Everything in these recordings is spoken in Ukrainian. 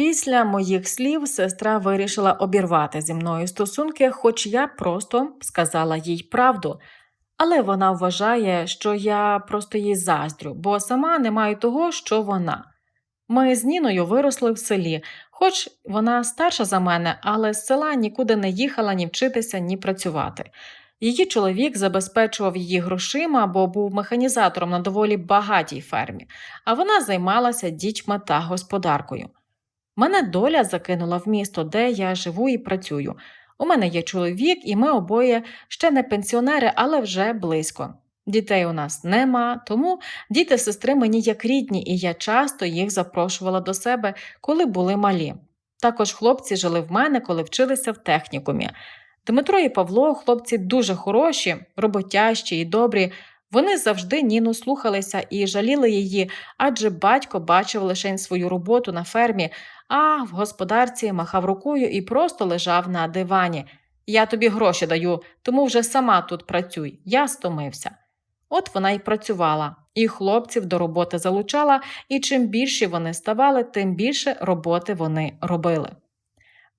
Після моїх слів сестра вирішила обірвати зі мною стосунки, хоч я просто сказала їй правду. Але вона вважає, що я просто їй заздрю, бо сама не маю того, що вона. Ми з Ніною виросли в селі, хоч вона старша за мене, але з села нікуди не їхала ні вчитися, ні працювати. Її чоловік забезпечував її грошима, бо був механізатором на доволі багатій фермі, а вона займалася дітьми та господаркою. Мене доля закинула в місто, де я живу і працюю. У мене є чоловік, і ми обоє ще не пенсіонери, але вже близько. Дітей у нас нема, тому діти сестри мені як рідні, і я часто їх запрошувала до себе, коли були малі. Також хлопці жили в мене, коли вчилися в технікумі. Дмитро і Павло, хлопці дуже хороші, роботящі і добрі. Вони завжди Ніну слухалися і жаліли її, адже батько бачив лише свою роботу на фермі, а в господарці махав рукою і просто лежав на дивані. Я тобі гроші даю, тому вже сама тут працюй. Я стомився. От вона й працювала, і хлопців до роботи залучала, і чим більші вони ставали, тим більше роботи вони робили.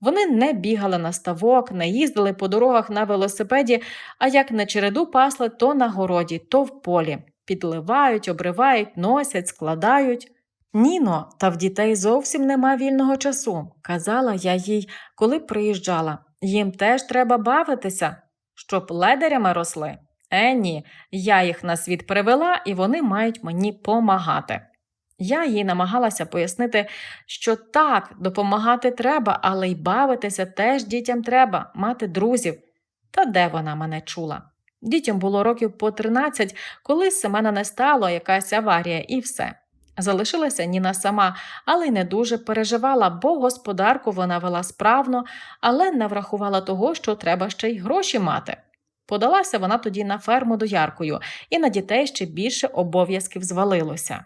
Вони не бігали на ставок, не їздили по дорогах на велосипеді, а як на череду пасли то на городі, то в полі. Підливають, обривають, носять, складають. Ніно, та в дітей зовсім нема вільного часу, казала я їй, коли приїжджала. Їм теж треба бавитися, щоб ледарями росли. Е, ні, я їх на світ привела, і вони мають мені помагати. Я їй намагалася пояснити, що так, допомагати треба, але й бавитися теж дітям треба, мати друзів. Та де вона мене чула? Дітям було років по 13, коли Семена не стало якась аварія, і все. Залишилася Ніна сама, але й не дуже переживала, бо господарку вона вела справно, але не врахувала того, що треба ще й гроші мати. Подалася вона тоді на ферму дояркою, і на дітей ще більше обов'язків звалилося.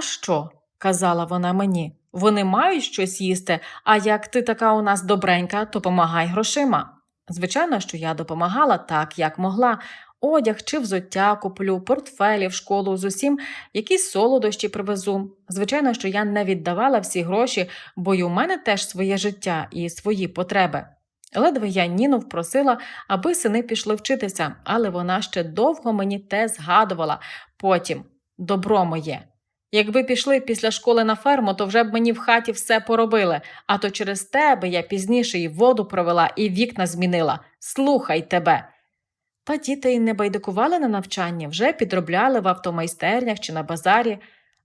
Що? казала вона мені. Вони мають щось їсти, а як ти така у нас добренька, то помагай грошима. Звичайно, що я допомагала так, як могла. Одяг чи взуття куплю, портфелі в школу з усім, якісь солодощі привезу. Звичайно, що я не віддавала всі гроші, бо й у мене теж своє життя і свої потреби. Ледве я Ніну впросила, аби сини пішли вчитися, але вона ще довго мені те згадувала. Потім добро моє. Якби пішли після школи на ферму, то вже б мені в хаті все поробили, а то через тебе я пізніше і воду провела, і вікна змінила. Слухай тебе. Та діти й не байдикували на навчання, вже підробляли в автомайстернях чи на базарі.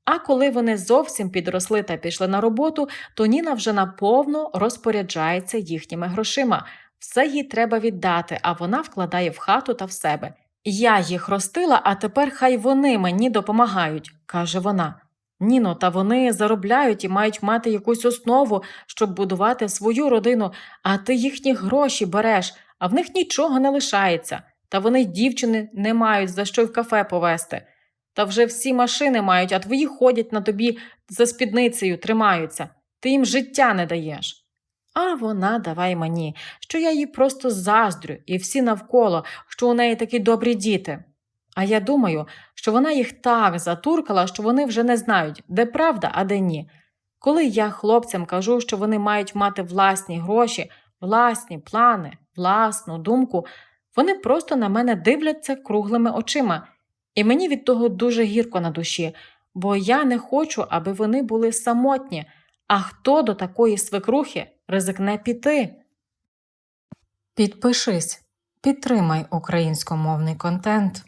А коли вони зовсім підросли та пішли на роботу, то Ніна вже наповно розпоряджається їхніми грошима. Все їй треба віддати, а вона вкладає в хату та в себе. Я їх ростила, а тепер хай вони мені допомагають, каже вона. Ніно, та вони заробляють і мають мати якусь основу, щоб будувати свою родину, а ти їхні гроші береш, а в них нічого не лишається. Та вони й дівчини не мають за що в кафе повести. Та вже всі машини мають, а твої ходять на тобі за спідницею, тримаються. Ти їм життя не даєш. А вона давай мені, що я їй просто заздрю, і всі навколо, що у неї такі добрі діти. А я думаю, що вона їх так затуркала, що вони вже не знають, де правда, а де ні. Коли я хлопцям кажу, що вони мають мати власні гроші, власні плани, власну думку, вони просто на мене дивляться круглими очима, і мені від того дуже гірко на душі, бо я не хочу, аби вони були самотні. А хто до такої свекрухи ризикне піти? Підпишись, підтримай українськомовний контент.